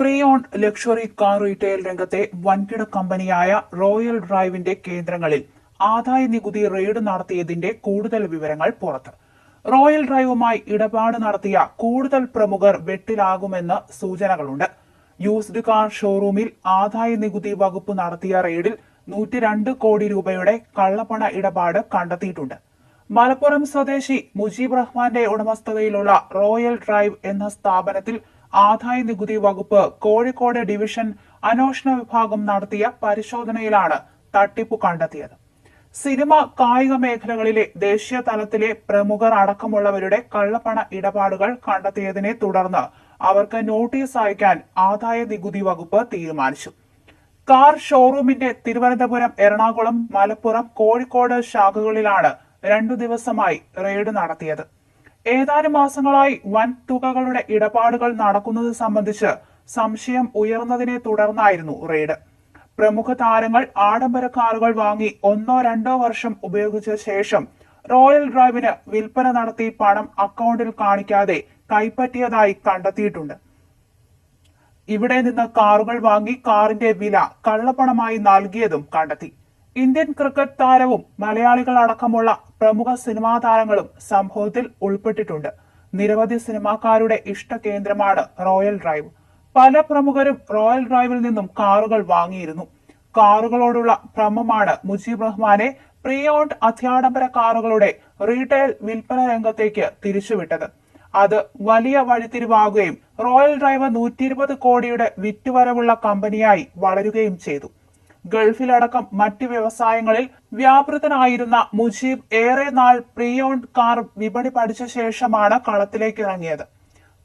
Pre owned luxury car retail രംഗത്തെ വൻകിട കമ്പനിയായ റോയൽ ഡ്രൈവിന്റെ കേന്ദ്രങ്ങളിൽ ആദായ നികുതി റെയ്ഡ് നടത്തിയതിന്റെ കൂടുതൽ വിവരങ്ങൾ പുറത്ത്. റോയൽ ഡ്രൈവുമായി ഇടപാട് നടത്തിയ കൂടുതൽ പ്രമുഖർ വെട്ടിലാകുമെന്ന് സൂചനകളുണ്ട്. യൂസ്ഡ് കാർ ഷോറൂമിൽ ആദായ നികുതി വകുപ്പ് നടത്തിയ റെയ്ഡിൽ നൂറ്റി രണ്ട് കോടി രൂപയുടെ കള്ളപ്പണ ഇടപാട് കണ്ടെത്തിയിട്ടുണ്ട്. മലപ്പുറം സ്വദേശി മുജീബ് റഹ്മാന്റെ ഉടമസ്ഥതയിലുള്ള റോയൽ ഡ്രൈവ് എന്ന സ്ഥാപനത്തിൽ ആദായ നികുതി വകുപ്പ് കോഴിക്കോട് ഡിവിഷൻ അന്വേഷണ വിഭാഗം നടത്തിയ പരിശോധനയിലാണ് തട്ടിപ്പ് കണ്ടെത്തിയത്. സിനിമ കായിക മേഖലകളിലെ ദേശീയ തലത്തിലെ പ്രമുഖർ അടക്കമുള്ളവരുടെ കള്ളപ്പണ ഇടപാടുകൾ കണ്ടെത്തിയതിനെ തുടർന്ന് അവർക്ക് നോട്ടീസ് അയക്കാൻ ആദായ നികുതി വകുപ്പ് തീരുമാനിച്ചു. കാർ ഷോറൂമിന്റെ തിരുവനന്തപുരം എറണാകുളം മലപ്പുറം കോഴിക്കോട് ശാഖകളിലാണ് രണ്ടു ദിവസമായി റെയ്ഡ് നടത്തിയത്. ഏതാനും മാസങ്ങളായി വൻ തുകകളുടെ ഇടപാടുകൾ നടക്കുന്നത് സംബന്ധിച്ച് സംശയം ഉയർന്നതിനെ തുടർന്നായിരുന്നു റെയ്ഡ്. പ്രമുഖ താരങ്ങൾ ആഡംബര കാറുകൾ വാങ്ങി ഒന്നോ രണ്ടോ വർഷം ഉപയോഗിച്ച ശേഷം റോയൽ ഡ്രൈവിന് വിൽപ്പന നടത്തി പണം അക്കൗണ്ടിൽ കാണിക്കാതെ കൈപ്പറ്റിയതായി കണ്ടെത്തിയിട്ടുണ്ട്. ഇവിടെ നിന്ന് കാറുകൾ വാങ്ങി കാറിന്റെ വില കള്ളപ്പണമായി നൽകിയതും കണ്ടെത്തി. ഇന്ത്യൻ ക്രിക്കറ്റ് താരവും മലയാളികൾ അടക്കമുള്ള പ്രമുഖ സിനിമാ താരങ്ങളും സംഭവത്തിൽ ഉൾപ്പെട്ടിട്ടുണ്ട്. നിരവധി സിനിമാക്കാരുടെ ഇഷ്ട കേന്ദ്രമാണ് റോയൽ ഡ്രൈവ്. പല പ്രമുഖരും റോയൽ ഡ്രൈവിൽ നിന്നും കാറുകൾ വാങ്ങിയിരുന്നു. കാറുകളോടുള്ള ഭ്രമമാണ് മുജീബ് റഹ്മാനെ പ്രീ ഓൺഡ് അത്യാഡംബര കാറുകളുടെ റീറ്റെയിൽ വിൽപ്പന രംഗത്തേക്ക് തിരിച്ചുവിട്ടത്. അത് വലിയ വഴിത്തിരിവാകുകയും റോയൽ ഡ്രൈവ് നൂറ്റി കോടിയുടെ വിറ്റുവരവുള്ള കമ്പനിയായി വളരുകയും ചെയ്തു. ഗൾഫിലടക്കം മറ്റ് വ്യവസായങ്ങളിൽ വ്യാപൃതനായിരുന്ന മുജീബ് ഏറെ നാൾ പ്രിയോൺ കാർ വിപണി പഠിച്ച ശേഷമാണ് കളത്തിലേക്ക് ഇറങ്ങിയത്.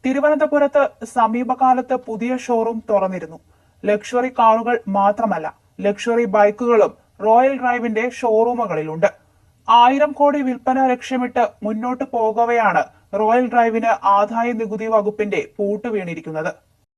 തിരുവനന്തപുരത്ത് സമീപകാലത്ത് പുതിയ ഷോറൂം തുറന്നിരുന്നു. ലക്ഷറി കാറുകൾ മാത്രമല്ല ലക്ഷറി ബൈക്കുകളും റോയൽ ഡ്രൈവിന്റെ ഷോറൂമുകളിലുണ്ട് ആയിരം കോടി വിൽപ്പന ലക്ഷ്യമിട്ട് മുന്നോട്ട് പോകവെയാണ് റോയൽ ഡ്രൈവിന് ആദായ നികുതി വകുപ്പിന്റെ പൂട്ട് വീണിരിക്കുന്നത്.